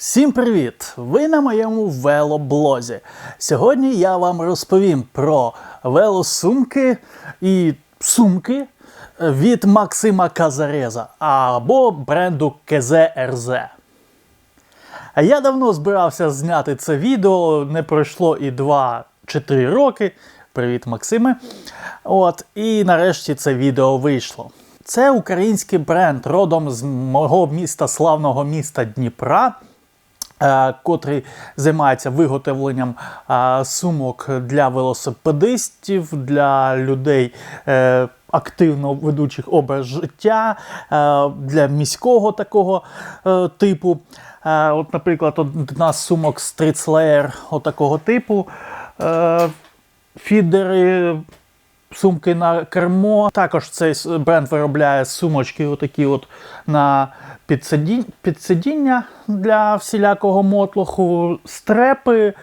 Всім привіт! Ви на моєму велоблозі. Сьогодні я вам розповім про велосумки і сумки від Максима Казареза або бренду КЗРЗ. Я давно збирався зняти це відео, не пройшло і 2 чи 3 роки. Привіт, Максиме. От, і нарешті це відео вийшло. Це український бренд родом з мого міста, славного міста Дніпра. Е, Котрий займається виготовленням е, сумок для велосипедистів, для людей е, активно ведучих образ життя, для міського такого типу. От, наприклад, одна з сумок Street Slayer отакого типу. Фідери, сумки на кермо. Також цей бренд виробляє сумочки отакі от на підсидіння, підсидіння для всілякого мотлоху, стрепи,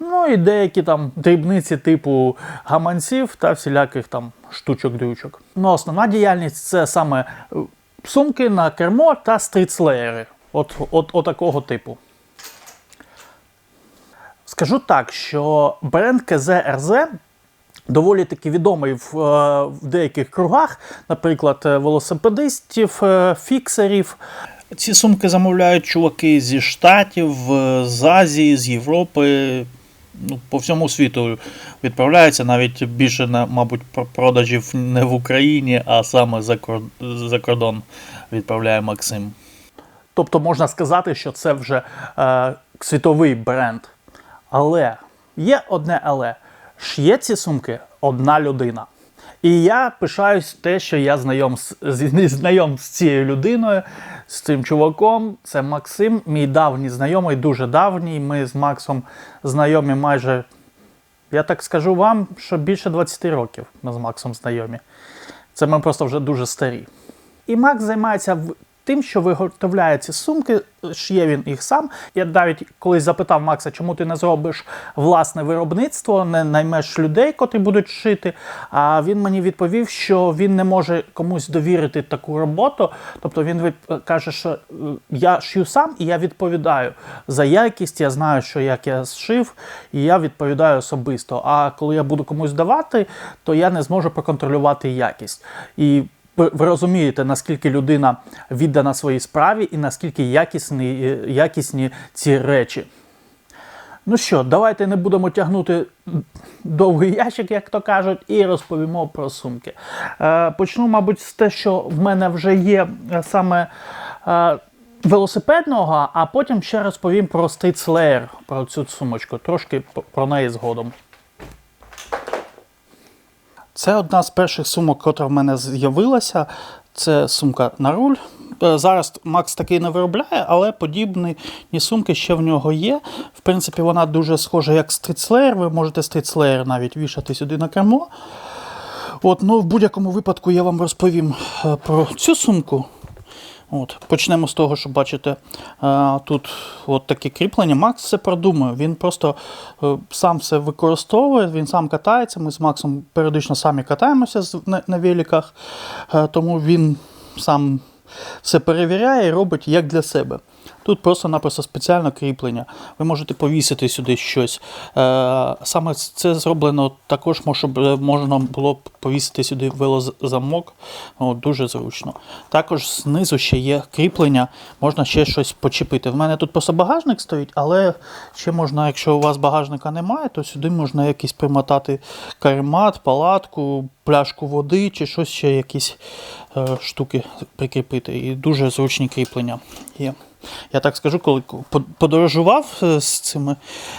ну і деякі там дрібниці типу гаманців та всіляких там штучок-дрючок. Ну, основна діяльність це саме е, сумки на кермо та стрітслеєри. От, от, от такого типу. Скажу так, що бренд КЗРЗ доволі таки відомий в, е, в деяких кругах, наприклад, е, велосипедистів, е, фіксерів. Ці сумки замовляють чуваки зі Штатів, з Азії, з Європи. Ну, по всьому світу відправляється навіть більше, мабуть, продажів не в Україні, а саме за кордон відправляє Максим. Тобто можна сказати, що це вже е, світовий бренд. Але є одне але. Ш'є ці сумки одна людина. І я пишаюсь те, що я знайом з, знайом з цією людиною, з цим чуваком. Це Максим, мій давній знайомий, дуже давній. Ми з Максом знайомі майже, я так скажу вам, що більше 20 років ми з Максом знайомі. Це ми просто вже дуже старі. І Макс займається тим, що виготовляє ці сумки, шиє він їх сам. Я навіть колись запитав Макса, чому ти не зробиш власне виробництво, не наймеш людей, котрі будуть шити. А він мені відповів, що він не може комусь довірити таку роботу. Тобто він каже, що е, я шию сам і я відповідаю за якість. Я знаю, що як я зшив, і я відповідаю особисто. А коли я буду комусь давати, то я не зможу проконтролювати якість. І ви розумієте, наскільки людина віддана своїй справі і наскільки якісні, е, якісні ці речі. Ну що, давайте не будемо тягнути довгий ящик, як то кажуть, і розповімо про сумки. Е, почну, мабуть, з те, що в мене вже є е, саме велосипедного, а потім ще розповім про Street про цю сумочку. Трошки про неї згодом. Це одна з перших сумок, яка в мене з'явилася. Це сумка на руль. Е, Зараз Макс такий не виробляє, але подібні сумки ще в нього є. В принципі, вона дуже схожа як стрітслеєр. Ви можете стрітслеєр навіть вішати сюди на кермо. От, ну, в будь-якому випадку я вам розповім е, про цю сумку. От, почнемо з того, що бачите, е, тут от таке кріплення. Макс все продумує. Він просто е, сам все використовує, він сам катається. Ми з Максом періодично самі катаємося на, на великах, е, тому він сам все перевіряє і робить як для себе. Тут просто-напросто спеціальне кріплення. Ви можете повісити сюди щось. Е, саме це зроблено також, щоб е, можна було повісити сюди велозамок. О, дуже зручно. Також знизу ще є кріплення, можна ще щось почепити. В мене тут просто багажник стоїть, але ще можна, якщо у вас багажника немає, то сюди можна якийсь примотати каремат, палатку, пляшку води чи щось ще якісь е, штуки прикріпити. І дуже зручні кріплення є. Я так скажу, коли подорожував е, з цими,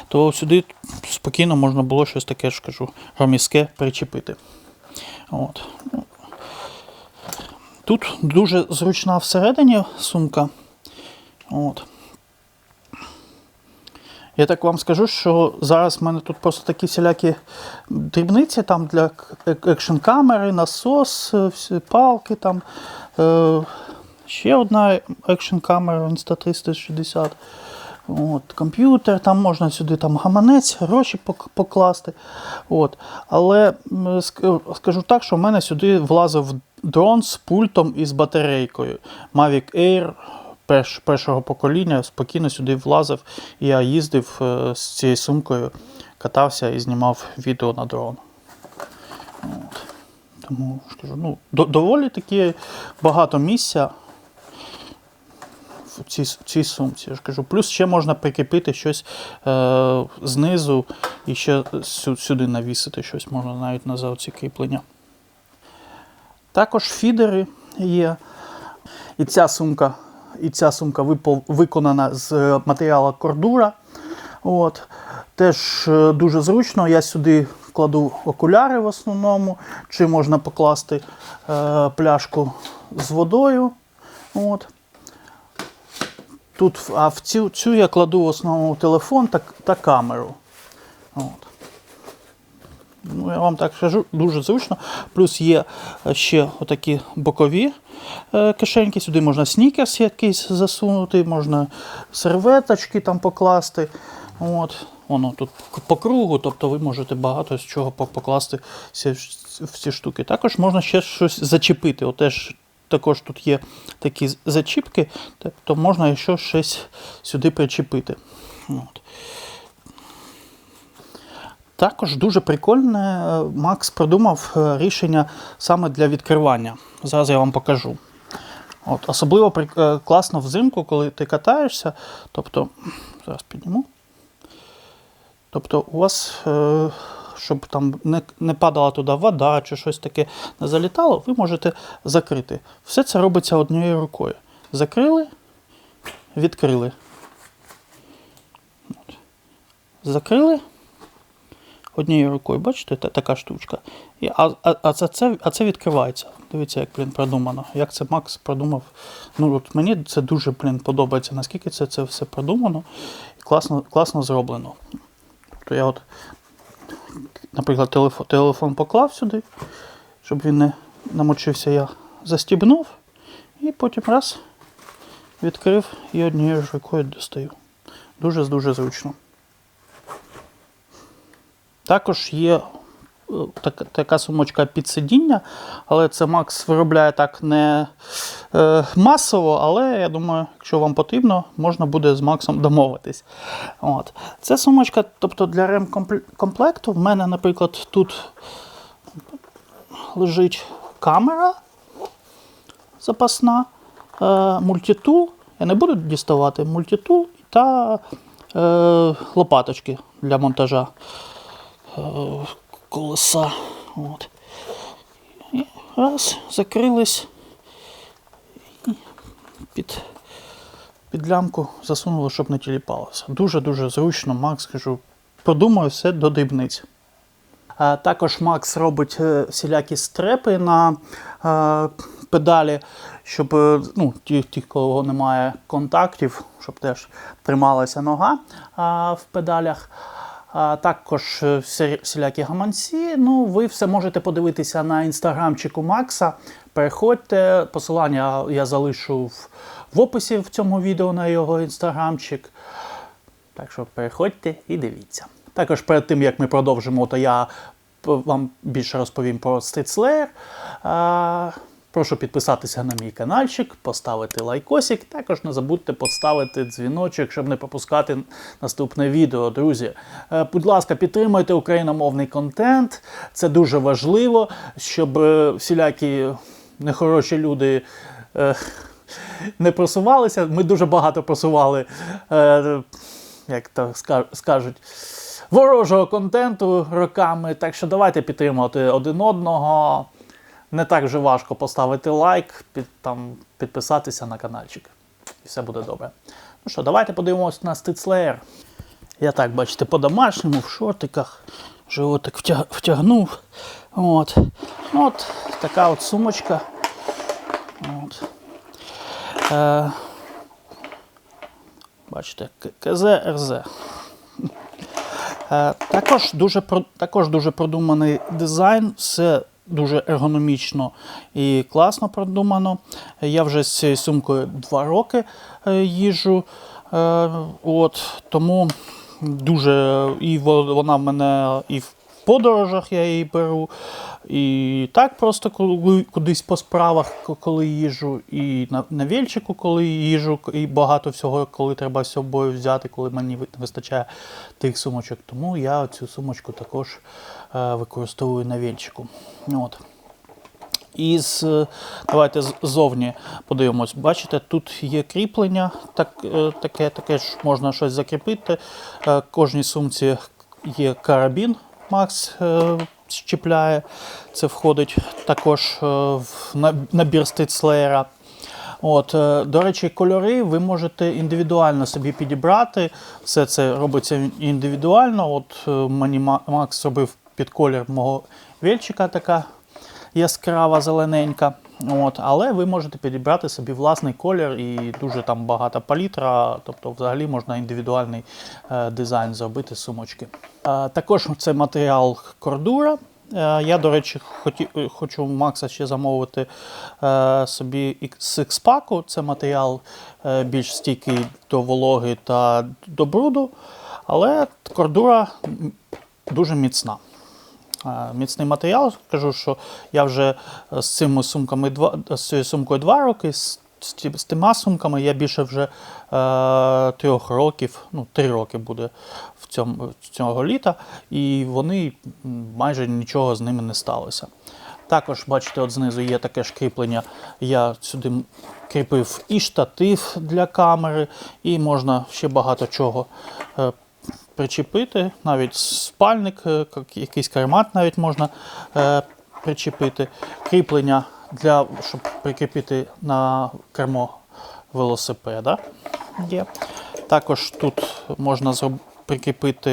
то сюди спокійно можна було щось таке ж кажу, громіське причепити. От. Тут дуже зручна всередині сумка. От. Я так вам скажу, що зараз в мене тут просто такі всілякі дрібниці там для екшн камери, насос, е, всі палки там. Ще одна екшн камера Insta360. От, комп'ютер, там можна сюди там гаманець, гроші покласти. От. Але скажу так, що в мене сюди влазив дрон з пультом і з батарейкою. Mavic Air перш, першого покоління, спокійно сюди влазив. Я їздив е, з цією сумкою, катався і знімав відео на дрон. От. Тому ж кажу, ну, доволі таки багато місця в цій, в цій сумці. Я ж кажу. Плюс ще можна прикріпити щось е, знизу і ще сюди навісити щось, можна навіть на оці кріплення. Також фідери є. І ця сумка, і ця сумка виконана з матеріалу кордура. От. Теж е, дуже зручно. Я сюди кладу окуляри в основному, чи можна покласти е, пляшку з водою. От. Тут, а в цю, цю я кладу в основному телефон та, та камеру. От. Ну, я вам так скажу, дуже зручно. Плюс є е, ще отакі бокові е, кишеньки. Сюди можна снікерс якийсь засунути, можна серветочки там покласти. От. Воно тут по кругу, тобто ви можете багато з чого покласти всі, в ці штуки. Також можна ще щось зачепити. От теж, також тут є такі зачіпки, тобто можна ще щось сюди причепити. От. Також дуже прикольне, е, Макс придумав е, рішення саме для відкривання. Зараз я вам покажу. От, особливо е, класно взимку, коли ти катаєшся. Тобто, зараз підніму. Тобто, у вас, е, щоб там не, не падала туди вода чи щось таке не залітало, ви можете закрити. Все це робиться однією рукою. Закрили, відкрили. Закрили однією рукою, бачите, така штучка. І, а, а, а, це, а це відкривається. Дивіться, як блін, продумано. Як це Макс продумав. Ну, от мені це дуже блін, подобається, наскільки це, це все продумано і класно, класно зроблено. Тобто я от, наприклад, телефон, телефон поклав сюди, щоб він не намочився, я застібнув і потім раз відкрив і однією ж рукою достаю. Дуже дуже зручно. Також є така, така сумочка під сидіння, але це Макс виробляє так не е, масово, але я думаю, якщо вам потрібно, можна буде з Максом домовитись. От. Це сумочка, тобто для ремкомплекту, в мене, наприклад, тут лежить камера запасна, е, мультитул. Я не буду діставати мультитул та е, лопаточки для монтажа е, колеса. От. І раз, закрились і під, під лямку засунули, щоб не тіліпалося. Дуже-дуже зручно, Макс, кажу, продумаю все до дрібниць. Також Макс робить е, всілякі стрепи на е, педалі, щоб е, ну, ті, ті, кого немає контактів, щоб теж трималася нога а, в педалях. А також е, всілякі гаманці. Ну, ви все можете подивитися на інстаграмчику Макса. Переходьте, посилання я залишу в, описі в цьому відео на його інстаграмчик. Так що переходьте і дивіться. Також перед тим, як ми продовжимо, то я вам більше розповім про Street Slayer. Прошу підписатися на мій каналчик, поставити лайкосик. Також не забудьте поставити дзвіночок, щоб не пропускати наступне відео, друзі. Е, Будь ласка, підтримуйте україномовний контент. Це дуже важливо, щоб е, всілякі нехороші люди. е, не просувалися. Ми дуже багато просували, е, як ска- скажуть, ворожого контенту роками. Так що давайте підтримувати один одного. Не так вже важко поставити лайк, під, там, підписатися на каналчик. І все буде добре. Ну що, давайте подивимось на Стицлеєр. Я так, бачите, по-домашньому, в шортиках, животик втяг, втягнув. От. От така от сумочка. От. Е, бачите, КЗ РЗ. Е, також, дуже, також дуже продуманий дизайн, все дуже ергономічно і класно продумано. Я вже з цією сумкою два роки їжу. Е, от, тому дуже і вона в мене і в подорожах я її беру, і так просто коли кудись по справах, коли їжу, і на, на вільчику, коли їжу, і багато всього, коли треба з собою взяти, коли мені не вистачає тих сумочок. Тому я цю сумочку також е, використовую на вільчику. От. Із, давайте ззовні подивимось. Бачите, тут є кріплення, так, е, таке, таке ж можна щось закріпити. Е, Кожній сумці є карабін, Макс е, щепляє. Це входить також е, в набір стицлеєра. От, е, до речі, кольори ви можете індивідуально собі підібрати. Все це робиться індивідуально. От мені Макс зробив під колір мого вільчика така яскрава зелененька. От, але ви можете підібрати собі власний колір і дуже там багата палітра, тобто взагалі можна індивідуальний е, дизайн зробити сумочки. Е, також це матеріал кордура. Е, я, до речі, хоті, хочу Макса ще замовити е, собі X-паку. Це матеріал е, більш стійкий до вологи та до бруду, але кордура дуже міцна. Міцний матеріал. Кажу, що я вже е, з цими сумками два з цією сумкою два роки. З, з тима сумками я більше вже е, трьох років, ну три роки буде в цьому цього літа, і вони майже нічого з ними не сталося. Також, бачите, от знизу є таке ж кріплення. Я сюди кріпив і штатив для камери, і можна ще багато чого е, причепити, навіть спальник, е, якийсь кармат навіть можна е, причепити. Кріплення для, щоб прикріпити на кермо велосипеда. Є. Також тут можна зроб- прикріпити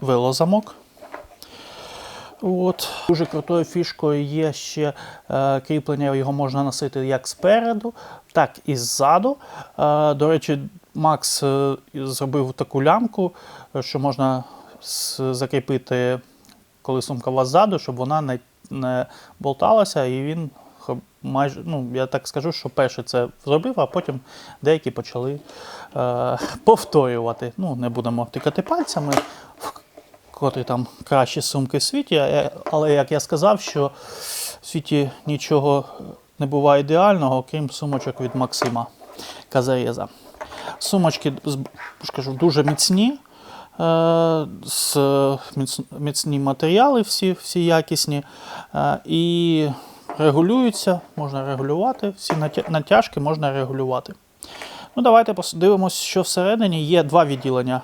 велозамок. От. Дуже крутою фішкою є ще е, кріплення, його можна носити як спереду, так і ззаду. Е, до речі, Макс е, зробив таку лямку, е, що можна закріпити, коли сумка вас ззаду, щоб вона не, не болталася, і він майже, ну, я так скажу, що перший це зробив, а потім деякі почали е, повторювати. Ну, не будемо тикати пальцями. в котрі там кращі сумки в світі. Але як я сказав, що в світі нічого не буває ідеального, окрім сумочок від Максима Казарєза. Сумочки скажу, дуже міцні, е, з міцні матеріали, всі, всі якісні. е, І регулюються, можна регулювати, всі натяжки можна регулювати. Ну, давайте подивимося, що всередині є два відділення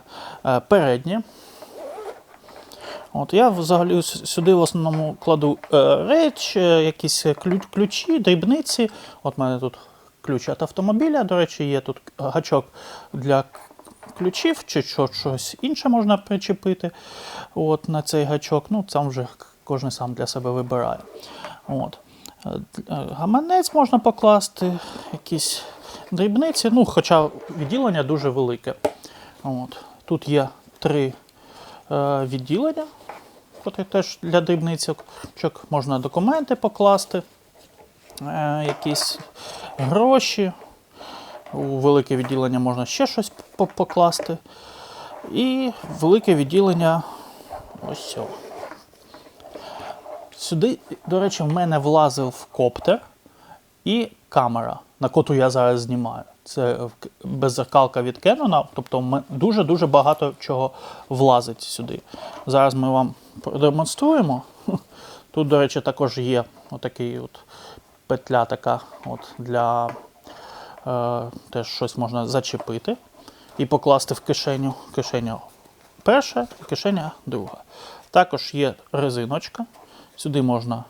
е, переднє. От я взагалі сюди в основному кладу е, реч, е, якісь ключ, ключі, дрібниці. От в мене тут ключ від автомобіля. До речі, є тут гачок для ключів, чи щось інше можна причепити от, на цей гачок. Ну, там вже кожен сам для себе вибирає. От. Е, Гаманець можна покласти, якісь дрібниці, ну, хоча відділення дуже велике. От. Тут є три е, відділення, котрі теж для дрібницьок можна документи покласти, якісь гроші. У велике відділення можна ще щось покласти. І велике відділення ось цього. Сюди, до речі, в мене влазив коптер і камера, на котру я зараз знімаю. Це беззеркалка від Canon, тобто дуже-дуже багато чого влазить сюди. Зараз ми вам продемонструємо. Тут, до речі, також є отакий от петля така от для е, теж щось можна зачепити і покласти в кишеню. Кишеня перша і кишеня друга. Також є резиночка. Сюди можна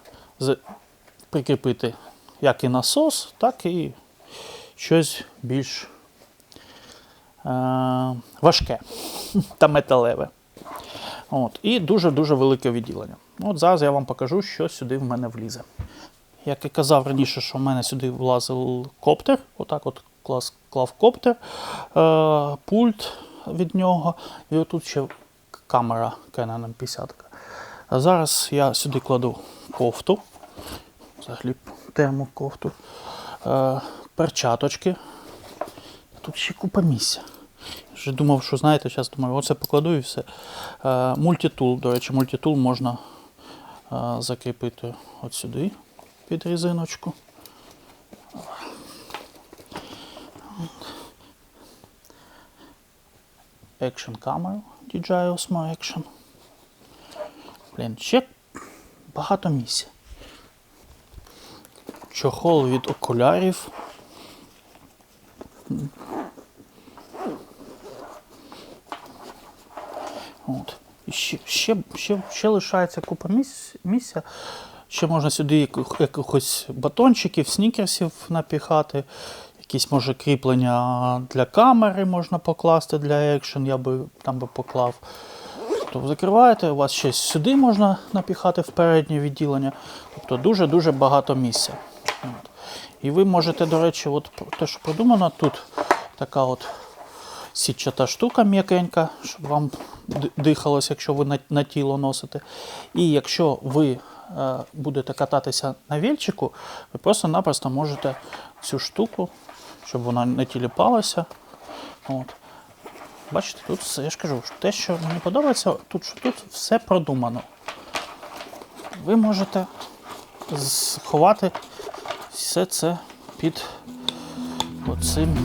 прикріпити як і насос, так і щось більш е, важке та металеве. От. І дуже-дуже велике відділення. От зараз я вам покажу, що сюди в мене влізе. Як і казав раніше, що в мене сюди влазив коптер, отак от клав коптер, е, пульт від нього, і отут ще камера Canon 50. А зараз я сюди кладу кофту, взагалі термокофту, е, перчаточки. Тут ще купа місця. Вже думав, що знаєте, зараз думаю, оце покладу і все. Е, мультитул, до речі, мультитул можна закріпити от сюди під резиночку. Action камеру DJI Osmo Action. Блін, ще багато місця. Чохол від окулярів. От. Ще, ще, ще, ще лишається купа місць, місця. Ще можна сюди якихось батончиків, снікерсів напіхати. Якісь, може, кріплення для камери можна покласти для екшен, я би там би поклав. Тобто закриваєте, у вас ще сюди можна напіхати в переднє відділення. Тобто дуже-дуже багато місця. От. І ви можете, до речі, от те, що придумано, тут така от сітчата штука м'якенька, щоб вам дихалось, якщо ви на, на тіло носите. І якщо ви будете кататися на вільчику, ви просто-напросто можете цю штуку, щоб вона не тіліпалася. От. Бачите, тут все, я ж кажу, те, що мені подобається, тут, що тут все продумано. Ви можете сховати все це під оцим.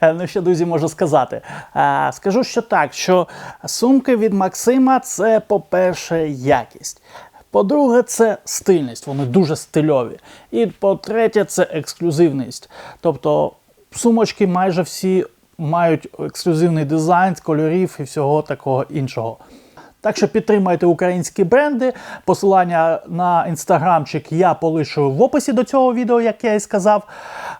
Ну, що, друзі, можу сказати? Е, Скажу, що так, що сумки від Максима це, по-перше, якість. По-друге, це стильність, вони дуже стильові. І по-третє, це ексклюзивність. Тобто сумочки майже всі мають ексклюзивний дизайн, кольорів і всього такого іншого. Так що підтримайте українські бренди. Посилання на інстаграмчик я полишу в описі до цього відео, як я і сказав.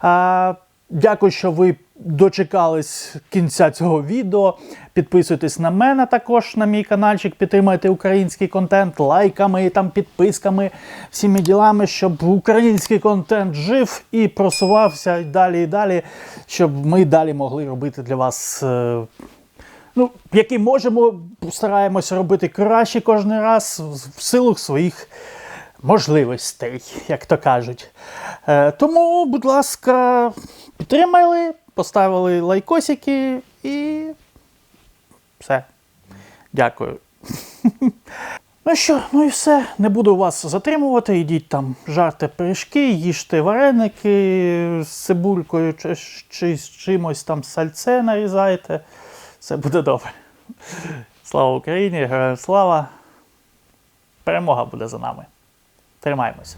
А, Дякую, що ви дочекались кінця цього відео. Підписуйтесь на мене також на мій каналчик, підтримайте український контент лайками, там, підписками, всіми ділами, щоб український контент жив і просувався і далі і далі, щоб ми далі могли робити для вас. е, ну, які можемо, стараємося робити краще кожен раз в силу своїх можливостей, як то кажуть. Е, тому, будь ласка, підтримали, поставили лайкосики і все. Дякую. Ну що, ну і все. Не буду вас затримувати. Йдіть там, жарте пиріжки, їжте вареники з цибулькою чи, чи з чимось там сальце нарізайте. Все буде добре. Слава Україні! Героям слава! Перемога буде за нами. Тримаємося.